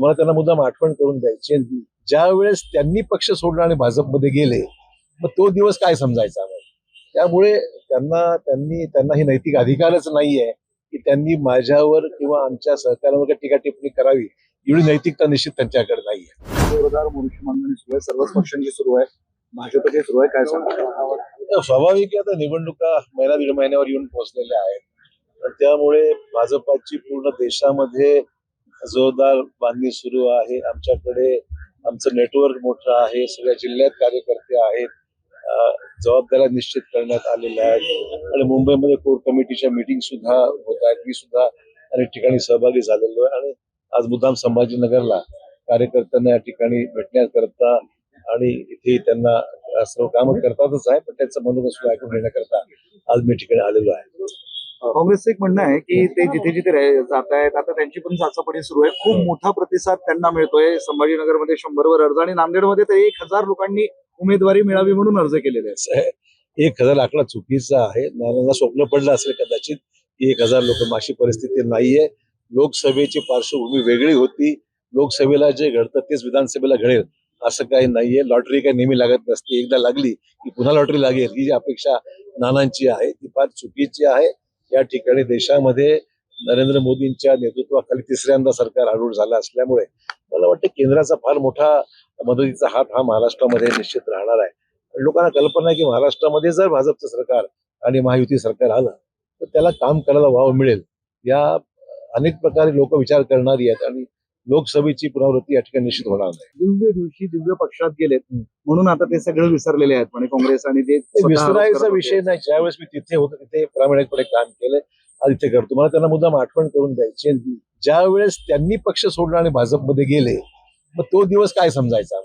तुम्हाला त्यांना मुद्दाम आठवण करून द्यायची ज्या वेळेस त्यांनी पक्ष सोडला आणि भाजपमध्ये गेले मग तो दिवस काय समजायचा मग? त्यामुळे त्यांना त्यांनी त्यांना ही नैतिक अधिकारच नाहीये की त्यांनी माझ्यावर किंवा आमच्या सहकार्यावर काही टीका टिप्पणी करावी. एवढी नैतिकता निश्चित त्यांच्याकडे नाहीये. जोरदार सुरू आहे सर्वच पक्षांची सुरू आहे. भाजपची सुरू आहे काय सांगा? स्वाभाविक आहे आता निवडणुका महिना दीड महिन्यावर येऊन पोहोचलेल्या आहेत. त्यामुळे भाजपाची पूर्ण देशामध्ये जोरदार बांधणी सुरू आहे. आमच्याकडे आमचं नेटवर्क मोठं आहे. सगळ्या जिल्ह्यात कार्यकर्ते आहेत. जबाबदाऱ्या निश्चित करण्यात आलेल्या आहेत. आणि मुंबईमध्ये कोर कमिटीच्या मीटिंग सुद्धा होत आहेत. मी सुद्धा अनेक ठिकाणी सहभागी झालेलो आहे. आणि आज मुद्दाम संभाजीनगरला कार्यकर्त्यांना या ठिकाणी भेटण्याकरता आणि इथे त्यांना सर्व कामं करतातच आहे. पण त्यांचं मनोगत सुद्धा ऐकून घेण्याकरता आज मी ठिकाणी आलेलो आहे. काँग्रेसचं एक म्हणणं आहे की ते जिथे जिथे जात आहेत आता त्यांची पण चाचपणी सुरू आहे. खूप मोठा प्रतिसाद त्यांना मिळतोय. संभाजीनगरमध्ये शंभरवर अर्ज आणि नांदेडमध्ये तर एक हजार लोकांनी उमेदवारी मिळावी म्हणून अर्ज केलेले आहेत. एक हजार आकडा चुकीचा आहे. नानांना स्वप्न पडलं असेल कदाचित की एक हजार लोक अशी परिस्थिती नाहीये. लोकसभेची पार्श्वभूमी वेगळी होती. लोकसभेला जे घडतं तेच विधानसभेला घडेल असं काही नाहीये. लॉटरी काही नेहमी लागत नसते. एकदा लागली की पुन्हा लॉटरी लागेल ही जी अपेक्षा नानांची आहे ती फार चुकीची आहे. या ठिकाणी देशामध्ये नरेंद्र मोदींच्या नेतृत्वाखाली तिसऱ्यांदा सरकार आरूढ झालं असल्यामुळे मला वाटतं केंद्राचा फार मोठा मदतीचा हात हा महाराष्ट्रामध्ये निश्चित राहणार आहे. लोकांना कल्पना आहे की महाराष्ट्रामध्ये जर भाजपचं सरकार आणि महायुती सरकार आलं तर त्याला काम करायला वाव मिळेल. या अनेक प्रकारे लोक विचार करणारी आहेत आणि लोकसभेची पुनरावृत्ती या ठिकाणी निश्चित होणार नाही. दिव्य दिवशी दिव्य पक्षात गेलेत म्हणून आता ते सगळं विसरलेले आहेत म्हणजे काँग्रेस आणि ते विसरायचा. विषय नाही. ज्यावेळेस मी तिथे होतो तिथे प्रामाणिकपणे काम केलंय आज इथे करतो. मला त्यांना मुद्दाम आठवण करून द्यायची आणि ज्या वेळेस त्यांनी पक्ष सोडला आणि भाजपमध्ये गेले मग तो दिवस काय समजायचा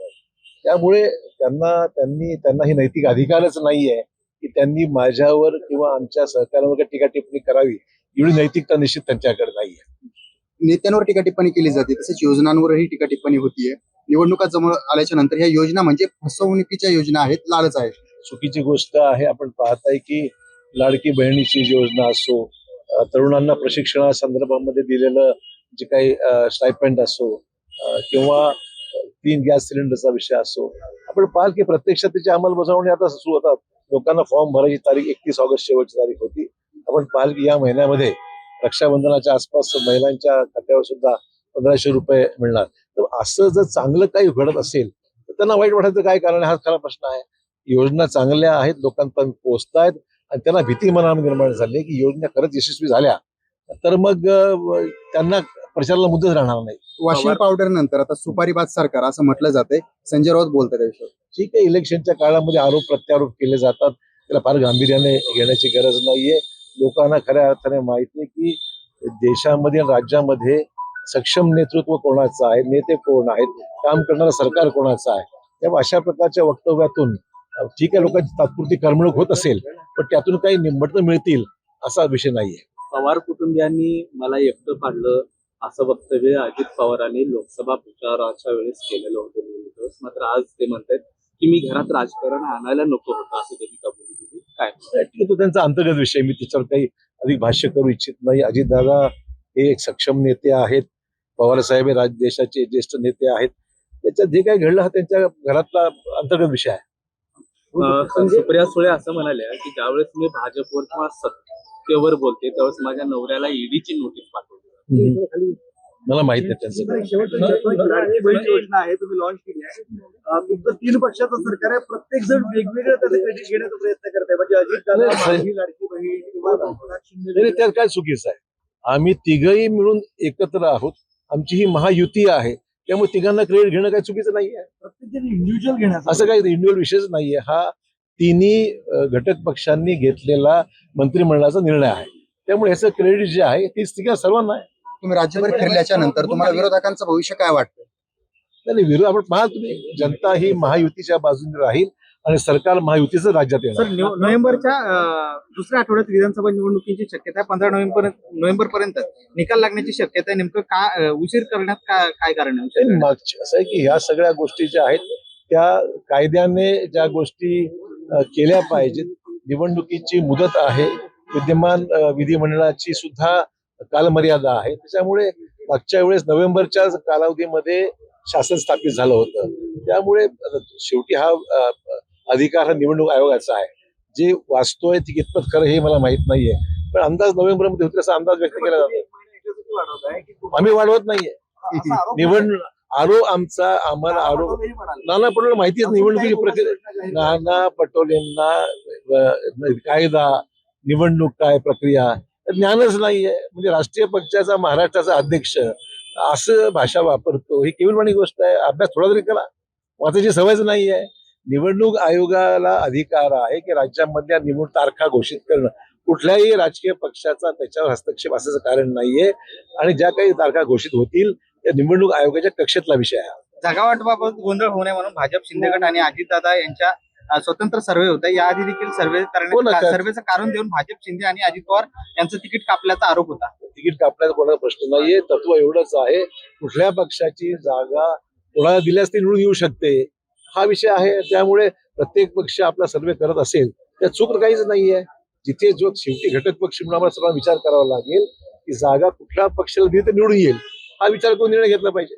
त्यामुळे त्यांना त्यांनी त्यांना ही नैतिक अधिकारच नाहीये की त्यांनी माझ्यावर किंवा आमच्या सहकार्यावर काही टीका टिप्पणी करावी. एवढी नैतिकता निश्चित त्यांच्याकडे नेत्यांवर टीका टिप्पणी केली जाते. तसेच योजनांवरही टीका टिप्पणी होतीये. निवडणुका जवळ आल्याच्यानंतर ह्या योजना म्हणजे फसवणुकीच्या योजना आहेत लालच आहे चुकीची गोष्ट आहे. आपण पाहताय की लाडकी बहिणीची योजना असो तरुणांना प्रशिक्षणा संदर्भामध्ये दिलेलं जे काही स्टायपेंड असो किंवा तीन गॅस सिलेंडरचा विषय असो आपण पाहाल की प्रत्यक्षात त्याची अंमलबजावणी आता सुरू होतात. लोकांना फॉर्म भरायची तारीख एकतीस ऑगस्ट शेवटची तारीख होती. आपण पाहाल की या महिन्यामध्ये रक्षाबंधनाच्या आसपास महिलांच्या खात्यावर सुद्धा पंधराशे रुपये मिळणार. तर असं जर चांगलं काही घडत असेल तर त्यांना वाईट वाटायचं काय कारण आहे? हा खरा प्रश्न आहे. योजना चांगल्या आहेत लोकांपर्यंत पोहोचतायत आणि त्यांना भीती मनामध्ये निर्माण झाली की योजना खरंच यशस्वी झाल्या तर मग त्यांना प्रचाराला मुद्दच राहणार नाही. वाशिंग पावडर नंतर आता सुपारीबाद सरकार असं म्हटलं जाते संजय राऊत बोलतात ठीक आहे इलेक्शनच्या काळामध्ये आरोप प्रत्यारोप केले जातात. त्याला फार गांभीर्याने घेण्याची गरज नाहीये. लोकांना खऱ्या अर्थाने माहिती आहे की देशामध्ये राज्यामध्ये सक्षम नेतृत्व कोणाचं आहे नेते कोण आहेत काम करणारं सरकार कोणाचं आहे? तेव्हा अशा प्रकारच्या वक्तव्यातून ठीक आहे लोकांची तात्पुरती करमणूक होत असेल पण त्यातून काही निंबट मिळतील असा विषय नाहीये. पवार कुटुंबियांनी मला एकटं पाडलं असं वक्तव्य अजित पवारांनी लोकसभा प्रचाराच्या वेळेस केलेलं होतं मात्र आज ते म्हणतात की मी घरात राजकारण आणायला नको होतं असं त्यांनी काय? ठीक आहे तो त्यांचा अंतर्गत विषय. मी त्याच्यावर काही अधिक भाष्य करू इच्छित नाही. अजितदादा हे एक सक्षम नेते आहेत. पवार साहेब हे राज देशाचे ज्येष्ठ नेते आहेत. त्याच्यात जे काही घडलं हा त्यांच्या घरातला अंतर्गत विषय आहे. अं, सुप्रिया सुळे असं म्हणाल्या की ज्यावेळेस मी भाजपवर किंवा सत्तेवर बोलते त्यावेळेस माझ्या नवऱ्याला ईडीची नोटीस पाठवली. मला माहीत त्यांचं. आहे तुम्ही लॉन्च केली आहे. अं, तुमचं तीन पक्षाचं सरकार आहे प्रत्येक जण वेगवेगळं त्याचं क्रेडिट घेण्याचा प्रयत्न करत आहे म्हणजे अजित लाडकी बहीण नाही, नाही, त्यात काय चुकीचं आहे. आम्ही तिघही मिळून एकत्र आहोत. आमची ही महायुती आहे. त्यामुळे तिघांना क्रेडिट घेणं काही चुकीचं नाही आहे प्रत्येक इंडिव्हिज्युअल घेण्याचा असं काही इंडिव्हिज्युअल विषयच नाहीये. हा तिन्ही घटक पक्षांनी घेतलेला मंत्रिमंडळाचा निर्णय आहे. त्यामुळे याचं क्रेडिट जे आहे ते तिघा सर्वांना आहे. तुम्ही राज्यभर फिरल्याच्या नंतर तुम्हाला विरोधकांचं भविष्य काय वाटतं? नाही, नाही विरोध आपण पहा तुम्ही जनता ही महायुतीच्या बाजूने राहील आणि सरकार महायुतीचं राज्यात सर येणार नोव्हे- नोव्हेंबरच्या दुसऱ्या आठवड्यात विधानसभा निवडणुकीची शक्यता आहे पंधरा नोव्हेंबर नोव्हेंबर पर्यंत निकाल लागण्याची शक्यता आहे नेमकं का उशीर करण्यात का- काय कारण आहे? असं आहे की ह्या सगळ्या गोष्टी ज्या आहेत त्या कायद्याने ज्या गोष्टी केल्या पाहिजेत निवडणुकीची मुदत आहे विद्यमान विधिमंडळाची सुद्धा कालमर्यादा आहे. त्याच्यामुळे मागच्या वेळेस नोव्हेंबरच्या कालावधीमध्ये शासन स्थापित झालं होतं. त्यामुळे शेवटी हा अधिकार हा निवडणूक आयोगाचा आहे. जे वाचतोय ती कितपत खरं हे मला माहीत नाहीये. पण अंदाज नोव्हेंबरमध्ये होतील असा अंदाज व्यक्त केला जातो. आम्ही वाढवत नाहीये. निवडणूक आरोप आमचा आम्हाला नाना आरोप नाना पटोले माहिती निवडणुकीची प्रक्रिया नाना पटोलेंना कायदा निवडणूक काय प्रक्रिया? ज्ञानच नाहीये. म्हणजे राष्ट्रीय पक्षाचा महाराष्ट्राचा अध्यक्ष असं भाषा वापरतो ही केवळपणी गोष्ट आहे. अभ्यास थोडा तरी करा. वाचायची सवयच नाहीये. निवडणूक आयोगाला अधिकार आहे की राज्यामधल्या निवडणूक तारखा घोषित करणं. कुठल्याही राजकीय पक्षाचा त्याच्यावर हस्तक्षेप असायचं कारण नाहीये. आणि ज्या काही तारखा घोषित होतील त्या निवडणूक आयोगाच्या कक्षेतला विषय आहे. जागावाटपाबाबत गोंधळ होऊ नये म्हणून भाजप शिंदे गट आणि अजितदादा यांच्या स्वतंत्र सर्वे होता. याआधी देखील सर्वे हो करण्यात काय- सर्वेचं कारण देऊन भाजप शिंदे आणि अजित पवार यांचं तिकीट कापल्याचा आरोप होता. तिकीट कापण्याचा कोणाचा प्रश्न नाहीये. तत्व एवढंच आहे. कुठल्या पक्षाची जागा कोणाला दिल्यास ती निवडून येऊ शकते हा विषय आहे. त्यामुळे प्रत्येक पक्ष आपला सर्वे करत असेल त्या चूक काहीच नाहीये. जिथे जो शेवटी घटक पक्ष म्हणून आम्हाला सर्वांना विचार करावा लागेल की जागा कुठल्या पक्षाला दिली तर निवडून येईल हा विचार करून निर्णय घेतला पाहिजे.